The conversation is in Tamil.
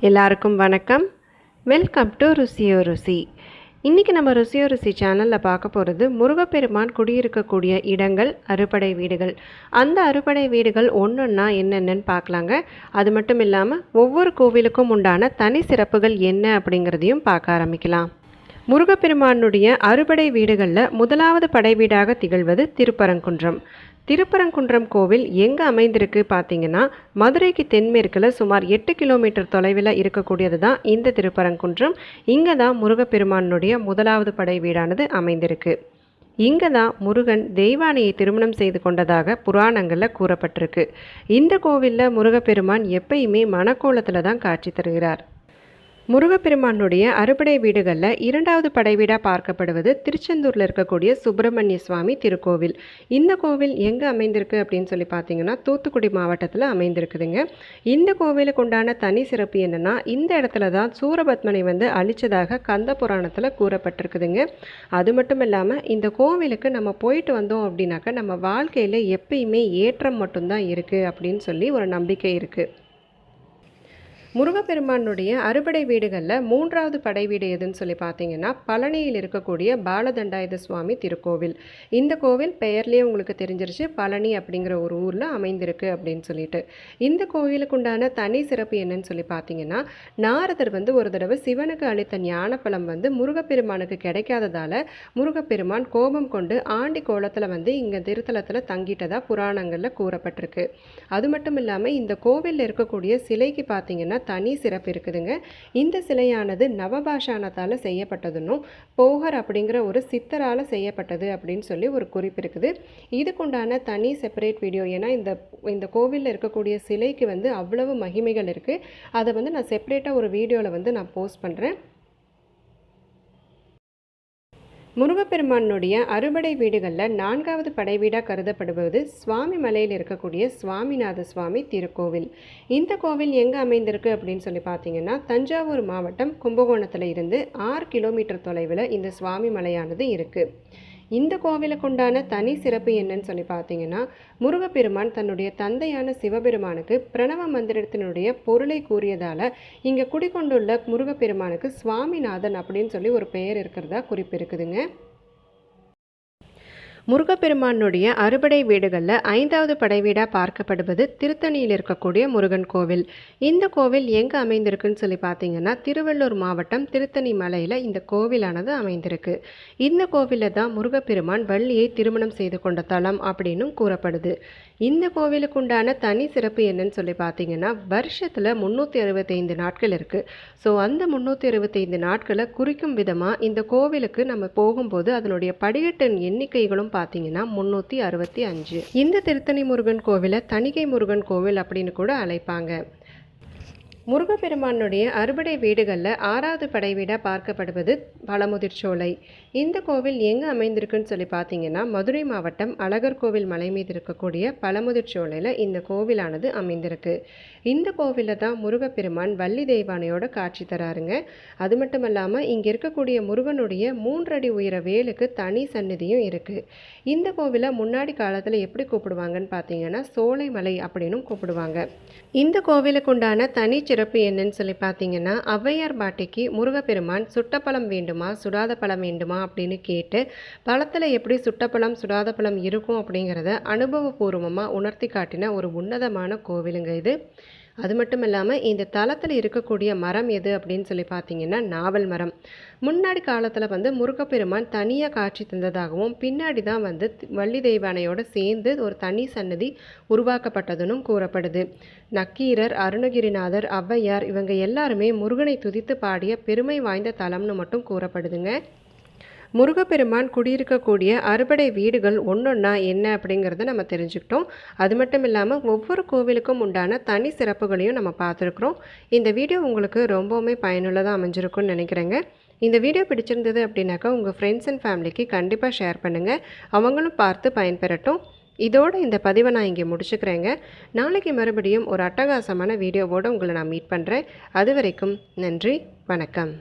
எல்லாருக்கும் வணக்கம். வெல்கம் டு ருசியோ ருசி. இன்றைக்கி நம்ம ருசியோ ருசி சேனலில் பார்க்க போகிறது முருகப்பெருமான் குடியிருக்கக்கூடிய இடங்கள் அறுபடை வீடுகள். அந்த அறுபடை வீடுகள் ஒன்றொன்னா என்னென்னு பார்க்கலாங்க. அது மட்டும் இல்லாமல் ஒவ்வொரு கோவிலுக்கும் உண்டான தனி சிறப்புகள் என்ன அப்படிங்கிறதையும் பார்க்க ஆரம்பிக்கலாம். முருகப்பெருமானுடைய அறுபடை வீடுகளில் முதலாவது படை வீடாக திகழ்வது திருப்பரங்குன்றம். திருப்பரங்குன்றம் கோவில் எங்கே அமைந்திருக்கு பார்த்தீங்கன்னா மதுரைக்கு தென்மேற்கில் சுமார் எட்டு கிலோமீட்டர் தொலைவில் இருக்கக்கூடியது தான் இந்த திருப்பரங்குன்றம். இங்கே தான் முருகப்பெருமானுடைய முதலாவது படை வீடானது அமைந்திருக்கு. இங்கே தான் முருகன் தெய்வானையை திருமணம் செய்து கொண்டதாக புராணங்களில் கூறப்பட்டிருக்கு. இந்த கோவிலில் முருகப்பெருமான் எப்பயுமே மணக்கோலத்தில் தான் காட்சி தருகிறார். முருகப்பெருமானுடைய அறுபடை வீடுகளில் இரண்டாவது படைவீடாக பார்க்கப்படுவது திருச்செந்தூரில் இருக்கக்கூடிய சுப்பிரமணிய சுவாமி திருக்கோவில். இந்த கோவில் எங்கே அமைந்திருக்கு அப்படின்னு சொல்லி பார்த்தீங்கன்னா தூத்துக்குடி மாவட்டத்தில் அமைந்திருக்குதுங்க. இந்த கோவிலுக்கு உண்டான தனி சிறப்பு என்னென்னா இந்த இடத்துல தான் சூரபத்மனை வந்து அழிச்சதாக கந்த புராணத்தில் கூறப்பட்டிருக்குதுங்க. அது மட்டும் இல்லாமல் இந்த கோவிலுக்கு நம்ம போயிட்டு வந்தோம் அப்படின்னாக்கா நம்ம வாழ்க்கையில் எப்பயுமே ஏற்றம் மட்டும்தான் இருக்குது அப்படின்னு சொல்லி ஒரு நம்பிக்கை இருக்குது முருகப்பெருமானுடைய அறுபடை வீடுகளில் மூன்றாவது படை வீடு எதுன்னு சொல்லி பார்த்தீங்கன்னா பழனியில் இருக்கக்கூடிய பாலதண்டாயுத சுவாமி திருக்கோவில். இந்த கோவில் பெயர்லேயே உங்களுக்கு தெரிஞ்சிருச்சு பழனி அப்படிங்கிற ஒரு ஊரில் அமைந்திருக்கு அப்படின்னு சொல்லிட்டு. இந்த கோவிலுக்கு உண்டான தனி சிறப்பு என்னன்னு சொல்லி பார்த்தீங்கன்னா நாரதர் வந்து ஒரு தடவை சிவனுக்கு அளித்த ஞானப்பழம் வந்து முருகப்பெருமானுக்கு கிடைக்காததால் முருகப்பெருமான் கோபம் கொண்டு ஆண்டி கோலத்தில் வந்து இங்கே திருத்தலத்தில் தங்கிட்டதாக புராணங்களில் கூறப்பட்டிருக்கு. அது மட்டும் இல்லாமல் இந்த கோவிலில் இருக்கக்கூடிய சிலைக்கு பார்த்தீங்கன்னா தனி சிறப்பு இருக்குதுங்க. இந்த சிலையானது நவபாஷானத்தால் செய்யப்பட்டதுன்னும் போகர் அப்படிங்கிற ஒரு சித்தரால் செய்யப்பட்டது அப்படின்னு சொல்லி ஒரு குறிப்பு இருக்குது. இதுக்குண்டான தனி செப்பரேட் வீடியோ ஏன்னா இந்த இந்த கோவிலில் இருக்கக்கூடிய சிலைக்கு வந்து அவ்வளவு மகிமைகள் இருக்குது அதை வந்து நான் செப்பரேட்டாக ஒரு வீடியோவில் வந்து நான் போஸ்ட் பண்ணுறேன் முருகப்பெருமானுடைய அறுபடை வீடுகளில் நான்காவது படைவீடாக கருதப்படுவது சுவாமி மலையில் இருக்கக்கூடிய சுவாமிநாத சுவாமி திருக்கோவில். இந்த கோவில் எங்கே அமைந்திருக்கு அப்படின்னு சொல்லி பார்த்தீங்கன்னா தஞ்சாவூர் மாவட்டம் கும்பகோணத்தில் இருந்து ஆறு கிலோமீட்டர் தொலைவில் இந்த சுவாமி மலையானது இருக்குது இந்த கோவிலுக்கு உண்டான தனி சிறப்பு என்னன்னு சொல்லி பார்த்தீங்கன்னா முருகப்பெருமான் தன்னுடைய தந்தையான சிவபெருமானுக்கு பிரணவ மந்திரத்தினுடைய பொருளை கூறியதால் இங்கே குடிக்கொண்டுள்ள முருகப்பெருமானுக்கு சுவாமிநாதன் அப்படின்னு சொல்லி ஒரு பெயர் இருக்கிறதா குறிப்பு இருக்குதுங்க முருகப்பெருமானுடைய அறுபடை வீடுகளில் ஐந்தாவது படைவீடாக பார்க்கப்படுவது திருத்தணியில் இருக்கக்கூடிய முருகன் கோவில். இந்த கோவில் எங்கே அமைந்திருக்குன்னு சொல்லி பார்த்தீங்கன்னா திருவள்ளூர் மாவட்டம் திருத்தணி மலையில் இந்த கோவிலானது அமைந்திருக்கு. இந்த கோவிலில் தான் முருகப்பெருமான் வள்ளியை திருமணம் செய்து கொண்ட தலம் அப்படின்னும் கூறப்படுது. இந்த கோவிலுக்கு உண்டான தனி சிறப்பு என்னன்னு சொல்லி பார்த்தீங்கன்னா வருஷத்தில் முந்நூற்றி அறுபத்தைந்து நாட்கள் இருக்குது ஸோ அந்த முந்நூற்றி அறுபத்தைந்து நாட்களை குறிக்கும் விதமாக இந்த கோவிலுக்கு நம்ம போகும்போது அதனுடைய படிகட்டின் எண்ணிக்கைகளும் பார்த்தீங்கன்னா முந்நூற்றி அறுபத்தி அஞ்சு. இந்த திருத்தணி முருகன் கோவிலை தணிகை முருகன் கோவில் அப்படின்னு கூட அழைப்பாங்க. முருகப்பெருமானுடைய அறுபடை வீடுகளில் ஆறாவது படை வீடாக பார்க்கப்படுவது பழமுதிர்ச்சோலை இந்த கோவில் எங்கே அமைந்திருக்குன்னு சொல்லி பார்த்தீங்கன்னா மதுரை மாவட்டம் அழகர் கோவில் மலை மீது இருக்கக்கூடிய பழமுதிர்ச்சோலையில் இந்த கோவிலானது அமைந்திருக்கு. இந்த கோவிலில் தான் முருகப்பெருமான் வள்ளி தெய்வானையோட காட்சி தராருங்க. அது மட்டும் இல்லாமல் இங்கே இருக்கக்கூடிய முருகனுடைய மூன்றடி உயர வேலுக்கு தனி சந்நிதியும் இருக்குது இந்த கோவிலை முன்னாடி காலத்தில் எப்படி கூப்பிடுவாங்கன்னு பார்த்தீங்கன்னா சோலைமலை அப்படின்னும் கூப்பிடுவாங்க. இந்த கோவிலுக்கு உண்டான தனி சிறப்பு என்னன்னு சொல்லி பார்த்தீங்கன்னா ஔவையார் பாட்டிக்கு முருகப்பெருமான் சுட்டப்பழம் வேண்டுமா சுடாத பழம் வேண்டுமா அப்படின்னு கேட்டு பழத்தில் எப்படி சுட்டப்பழம் சுடாத பழம் இருக்கும் அப்படிங்கிறத அனுபவபூர்வமாக உணர்த்தி காட்டின ஒரு உன்னதமான கோவிலுங்க இது. அது மட்டும் இல்லாமல் இந்த தளத்தில் இருக்கக்கூடிய மரம் எது அப்படின்னு சொல்லி பார்த்தீங்கன்னா நாவல் மரம். முன்னாடி காலத்தில் வந்து முருகப்பெருமான் தனியாக காட்சி தந்ததாகவும் பின்னாடி தான் வந்து வள்ளி தெய்வானையோடு சேர்ந்து ஒரு தனி சன்னதி உருவாக்கப்பட்டதுன்னு கூறப்படுது. நக்கீரர் அருணகிரிநாதர் ஔவையார் இவங்க எல்லாருமே முருகனை துதித்து பாடிய பெருமை வாய்ந்த தலம்னு மட்டும் கூறப்படுதுங்க. முருகப்பெருமான் குடியிருக்கக்கூடிய அறுபடை வீடுகள் ஒன்றொன்னா என்ன அப்படிங்கிறத நம்ம தெரிஞ்சுக்கிட்டோம். அது மட்டும் இல்லாமல் ஒவ்வொரு கோவிலுக்கும் உண்டான தனி சிறப்புகளையும் நம்ம பார்த்துருக்குறோம். இந்த வீடியோ உங்களுக்கு ரொம்பவுமே பயனுள்ளதாக அமைஞ்சிருக்கும்னு நினைக்கிறேங்க. இந்த வீடியோ பிடிச்சிருந்தது அப்படின்னாக்கா உங்கள் ஃப்ரெண்ட்ஸ் அண்ட் ஃபேமிலிக்கு கண்டிப்பாக ஷேர் பண்ணுங்கள் அவங்களும் பார்த்து பயன்பெறட்டும். இதோடு இந்த பதிவை நான் இங்கே முடிச்சுக்கிறேங்க. நாளைக்கு மறுபடியும் ஒரு அட்டகாசமான வீடியோவோடு உங்களை நான் மீட் பண்ணுறேன் அது வரைக்கும் நன்றி வணக்கம்.